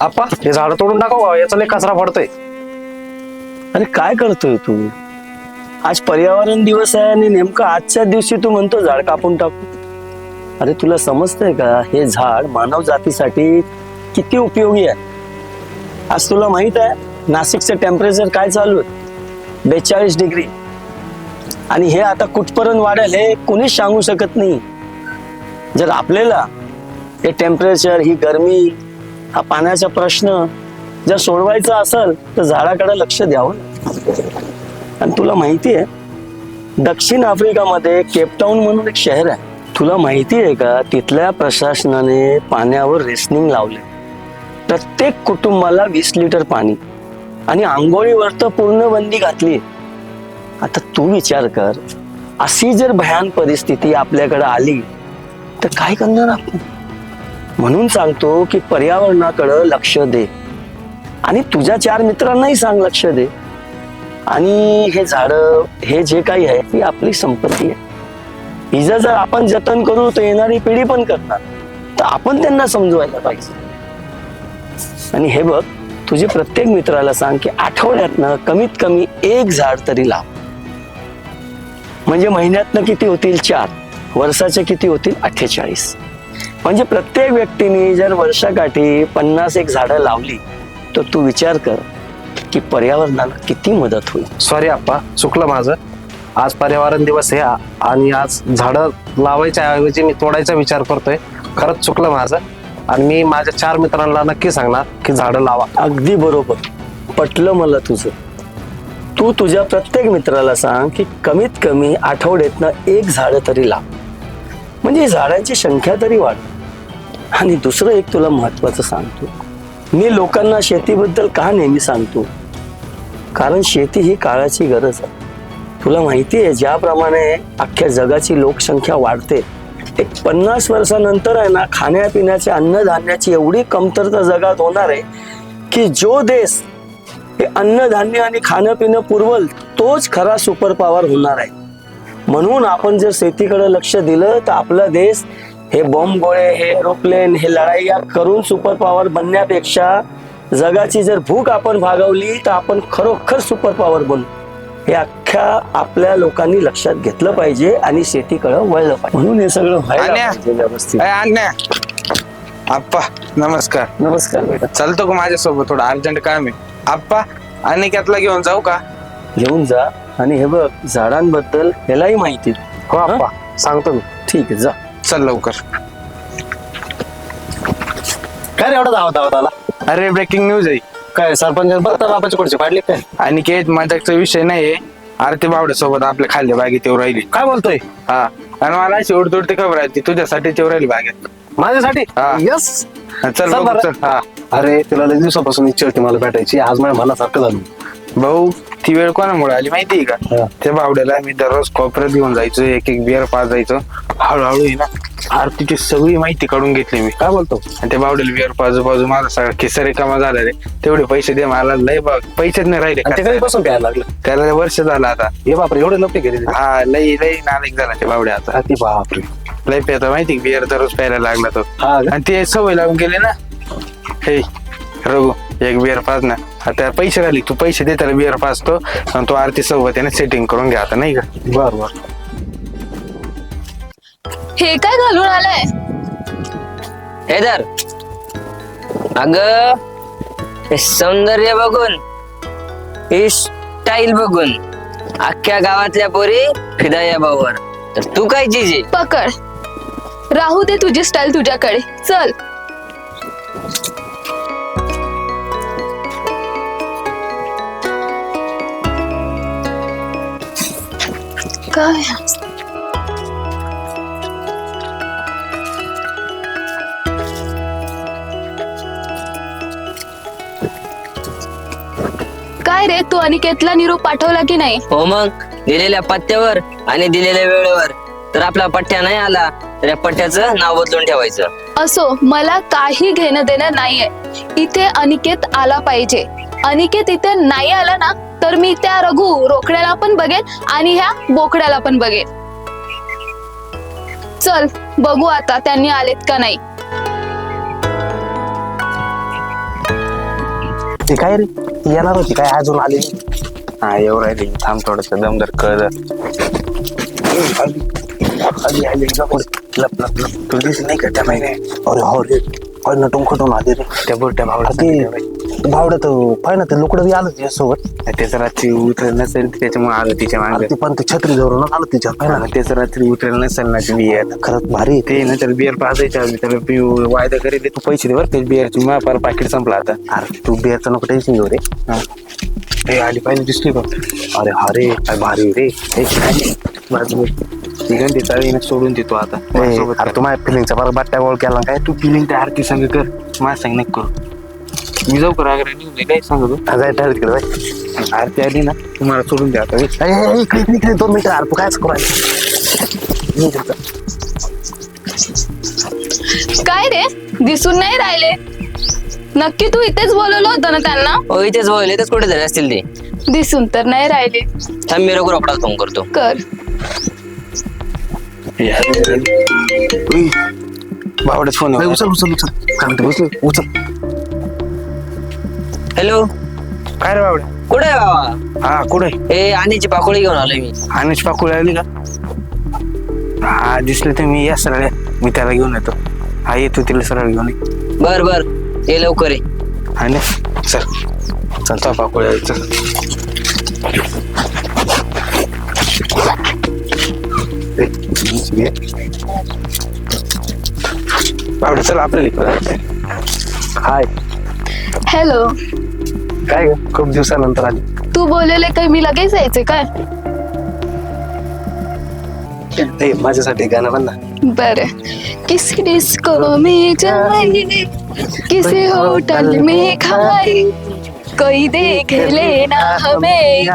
आप्पा हे झाड तोडून टाकाव याचा लय कचरा पडतोय. अरे काय करतोय तू? आज पर्यावरण दिवस आहे आणि नेमकं आजच्या दिवशी तू म्हणतो झाड कापून टाकू. अरे तुला समजतंय का? हे झाड मानव जातीसाठी किती उपयोगी आहे? आज तुला माहीत आहे नाशिकचं टेम्परेचर काय चालू आहे? बेचाळीस डिग्री. आणि हे आता कुठपर्यंत वाढेल हे कोणीच सांगू शकत नाही. जर आपल्याला हे टेम्परेचर ही गरमी हा पाण्याचा प्रश्न जर सोडवायचा असेल तर झाडाकडे लक्ष द्यावं आणि तुला माहिती आहे दक्षिण आफ्रिकामध्ये केपटाऊन म्हणून एक शहर आहे. तुला माहिती आहे का तिथल्या प्रशासनाने पाण्यावर रेसनिंग लावले प्रत्येक कुटुंबाला वीस लिटर पाणी आणि आंघोळीवर तर पूर्ण बंदी घातली. आता तू विचार कर अशी जर भयान परिस्थिती आपल्याकडे आली तर काय करणार आपण? म्हणून सांगतो की पर्यावरणाकडं लक्ष दे. आणि तुझ्या चार मित्रांनाही सांग लक्ष दे. आणि हे झाड हे जे काही आहे ती आपली संपत्ती आहे. हिचं जर आपण जतन करू तर येणारी पिढी पण करणार. तर आपण त्यांना समजवायला पाहिजे. आणि हे बघ तुझे प्रत्येक मित्राला सांग की आठवड्यातनं कमीत कमी एक झाड तरी लाव. म्हणजे महिन्यातनं किती होतील चार? वर्षाचे किती होतील? अठ्ठेचाळीस. म्हणजे प्रत्येक व्यक्तीने जर वर्षाकाठी पन्नास एक झाडं लावली तर तू विचार कर की पर्यावरणाला किती मदत होईल. सॉरी आप्पा चुकलं माझं. आज पर्यावरण दिवस आहे आणि आज झाडं लावायच्या ऐवजी मी तोडायचा विचार करतोय. खरंच चुकलं माझं. आणि मी माझ्या चार मित्रांना नक्की सांगणार की झाडं लावा. अगदी बरोबर. पटलं मला तुझं. तू तुझ्या प्रत्येक मित्राला सांग की कमीत कमी आठवड्यातनं एक झाड तरी लाव. म्हणजे झाडांची संख्या तरी वाढ. आणि दुसरं एक तुला महत्वाचं सांगतो. मी लोकांना शेतीबद्दल का नेहमी सांगतो? कारण शेती ही काळाची गरज आहे. तुला माहिती आहे ज्याप्रमाणे अख्ख्या जगाची लोकसंख्या वाढते एक पन्नास वर्षानंतर आहे ना खाण्यापिण्याच्या अन्नधान्याची एवढी कमतरता जगात होणार आहे की जो देश हे अन्नधान्य आणि खाणं पिणं पुरवल तोच खरा सुपर पॉवर होणार आहे. म्हणून आपण जर शेतीकडे लक्ष दिलं तर आपला देश हे बॉम्ब गोळे हे एरोप्लेन हे लढाई करून सुपर पॉवर बनण्यापेक्षा जगाची जर भूक आपण भागवली तर आपण खरोखर सुपर पॉवर बनू. हे अख्ख्या आपल्या लोकांनी लक्षात घेतलं पाहिजे आणि शेतीकडे वळलं पाहिजे. म्हणून हे सगळं व्हायला. पाहिजे व्यवस्थित. आप्पा नमस्कार. नमस्कार बेटा. चालतो का माझ्यासोबत? थोडं अर्जंट काम आहे. आप्पा अनिकेतला घेऊन जाऊ का? घेऊन जा. आणि हे बघ झाडांबद्दल ह्यालाही माहिती. हो आप्पा. सांगतो मी. ठीक आहे जा. चल लवकर. काय रे एवढा धावत धावत आला? अरे ब्रेकिंग न्यूज आहे. काय सरपंच बघता बापाची कुठचे पाडले काय? अनिकेत माझ्याचा विषय नाहीये. आरती बावड्या सोबत आपल्या खाल्ल्या बागेत येऊ राहिली. काय बोलतोय? हा. आणि मला अशी उडतुडती खबर आहे ती तुझ्यासाठी येऊ राहिली बागेत. माझ्यासाठी? हा. यस. चल चल बघू, बरं. चल. हा. अरे तुला लई दिवसापासून इच्छा होती मला भेटायची. आज माझ्या मनासारखं झालं. भाऊ ती वेळ कोणामुळे आली माहितीये का. त्या बावड्याला मी दररोज कोपऱ्यात घेऊन जायचो एक एक बिअर पाच जायचो हळूहळू आहे ना आरतीची सगळी माहिती काढून घेतली मी. काय बोलतो? आणि त्या बावडेल बिअर बाजू बाजू माझा सगळा खिस्सा रिकामा झाला रे. तेवढे पैसे दे मला लय बघ पैसेच नाही राहिले आणि ते. कधीपासून प्यायला लागलं? त्याला लय वर्ष झालं आता. हे बापरे एवढे नव्हते गेले हा लय लय नालायक झाला ते बावड्या आता. अति बापरे. लय पेतो माहिती बिअर दररोज प्यायला लागला तो. हा का? आणि ते सवय लागून गेले ना. हे रघु. एक बिअर पाच ना आता पैसे राहिले तू पैसे दे त्याला बिअर पाचतो आणि तो आरती सोबत त्याने सेटिंग करून घ्या आता नाही का? बर बर. हे काय घालून आलंय? हे धर. अग हे सौंदर्य बघून ही स्टाईल बघून अख्ख्या गावातल्या पोरी फिदा या भाऊवर. तर तू काय जिजे पकड. राहू दे तुझी स्टाईल तुझ्याकडे. चल. काय काय रे तू अनिकेतला निरोप पाठवला की नाही? हो मग दिलेल्या पत्त्यावर आणि दिलेल्या वेळेवर. तर आपला पठ्ठ्या नाही आला तर या पठ्ठ्याचं नाव बदलून ठेवायचं. असो मला काही घेणं देणं नाहीये. इथे अनिकेत आला पाहिजे. अनिकेत इथे नाही आला ना तर मी त्या रघु रोकड्याला पण बघेन आणि ह्या बोकड्याला पण बघेन. चल बघू आता त्यांनी आलेत का नाही. ती काय रे? ती येणार होती काय? अजून आली नाही. हा एवढं राहिली. थांब थोडस दमदार कळ आली आली लप लप लप लप. तुला दिसलं नाही का त्या महिने अरे हो रे. काय नटून खटून आले रे. त्या बोलत्या भावडा ते भावड्यात पाय ना ते लुकडं बी आलं तिच्यासोबत त्याचं रात्री उतरेल नसेल त्याच्यामुळे आलं तिच्यामागे. ते पण ते छत्री धरून आलं तिच्या पाय ना. त्याचं रात्री उतरेल नसेल ना ती बियर. खरंच भारी आहे ते. ना त्याला बिअर पाजायच्या आधी त्याला पिऊ वायदा करीत तू पैसे दे बरं ते बिअरची मग पार पाकिट संपला आता. अरे तू बियाचं नको टेन्शन घेऊ रे. हा. हे आली पाहिजे दिसली बघ. अरे हा रे काय भारी रे. हे काय? बाजू निघून ते चाळीने सोडून देतो आता. ए, माझ्यासोबत अरे तू माझ्या फिलिंगचा बरं बाट्या गोळ केला काय? तू फिलिंग त्या आरती संग कर. मला सांग नको करू. मी जाऊ का राग निघून काय सांगतो? जाय ठरत तिकडे बाई. आरती आली ना तुम्हाला सोडून द्या आता इकडे इकडे, दोन मिनिटं करू राहिला? निघ इथं. काय रे? दिसून नाही राहिले. नक्की तू इथेच बोलवलं होतं ना त्यांना? हो इथेच बोलले इथेच कुठे झाले असतील ते. दिसून तर नाही राहिले. थांब मी रघु रोकडा फोन करतो. कर. बावड्याच फोन उचल उचल उचल. काय म्हणते, उचल उचल. हॅलो काय रे बावड्या कुठे आहे बाबा? हा कुठे? ए आणीची पाकोळी घेऊन आलोय मी. आणीच पाकुळी आली का? हा दिसले तर मी या सरळ मी त्याला घेऊन येतो. हा येतो तिला सरळ घेऊन ये. बर बर. ये लवकर ये. आणि सर चल. चल पाकुळी चल. बावड्या चल आपल्याला हाय. हॅलो काय खूप दिवसानंतर आली. तू बोललेले काय? मी लगेच यायचे काय? माझ्यासाठी गाणं ना. बर. किसी डिस्को में जाएँगे किसी होटल में खाए कोई देख लेना हमें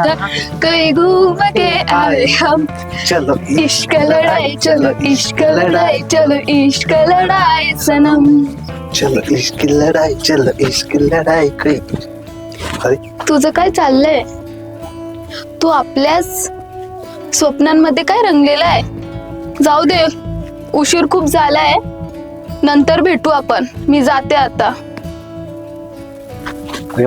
कोई घूम के आए हम। चलो इश्क लड़ाई चलो इश्क लड़ाई चलो इश्क लड़ाई सनम। चलो इश्क लढाई चलो इश्क लढाई कई तुझं काय चाललंय? तू आपल्याच स्वप्नांमध्ये काय रंगलेला आहे? जाऊ दे उशीर खूप झालाय. नंतर भेटू आपण. मी जाते आता. अरे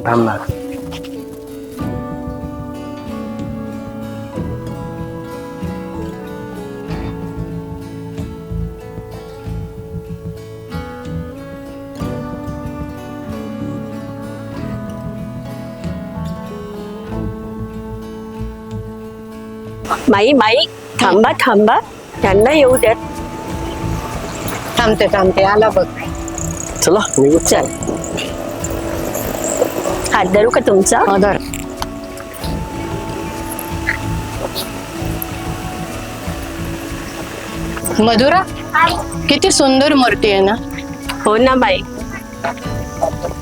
माई माई थांबा थांबा त्यांना येऊ द्यात थांबते थांबते आला बघ चला निघू चल हात धरू का तुमचा मधुरा किती सुंदर मूर्ती आहे ना हो ना बाई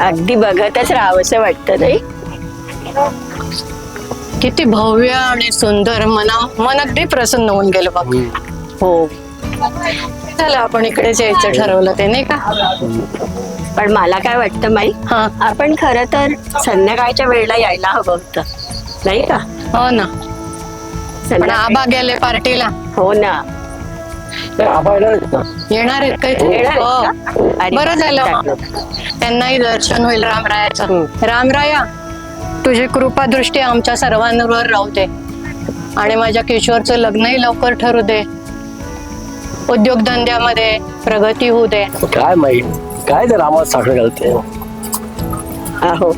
अगदी बघतच राहावंसं वाटतं नाही किती भव्य आणि सुंदर मना मन अगदी प्रसन्न होऊन गेलं बघ. हो. झालं आपण इकडेच यायचं ठरवलं ते नाही का? पण मला काय वाटतं माई हा. आपण खरं तर संध्याकाळच्या वेळेला यायला हवं होतं. नाही का? हो ना. पण संध्याकाळी- आबा गेले पार्टीला. हो ना. येणार आहेत? येणार हो. आहेत का? अरे बरं झालं. त्यांनाही दर्शन होईल रामरायाचं. रामराया तुझी कृपा दृष्टी आमच्या सर्वांवर राहू दे. आणि माझ्या किशोरचं लग्नही लवकर ठरू दे. उद्योगधंद्यामध्ये प्रगती होऊ दे. काय माहीत काय ते रामात साखर घालते? अहो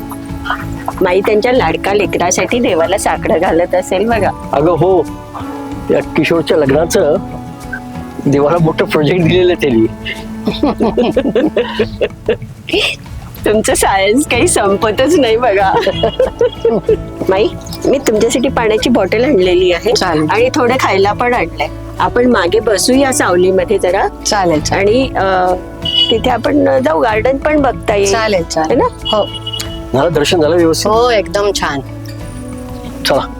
माई त्यांच्या लाडका लेकरासाठी देवाला साकडं घालत असेल बघा. अगं हो या किशोरच्या लग्नाचं देवाला मोठं प्रोजेक्ट दिलेलं त्यांनी. तुमचं सायन्स काही संपतच नाही बघा. माई मी तुमच्यासाठी पाण्याची बॉटल आणलेली आहे चालेल. आणि थोडं खायला पण आणलंय. आपण मागे बसूया सावलीमध्ये जरा. चालेल चालेल. आणि अं, तिथे आपण जाऊ गार्डन पण बघता येईल. चालेल है चालेल ना? हो. झालं दर्शन झालं व्यवस्थित? हो एकदम छान. चला.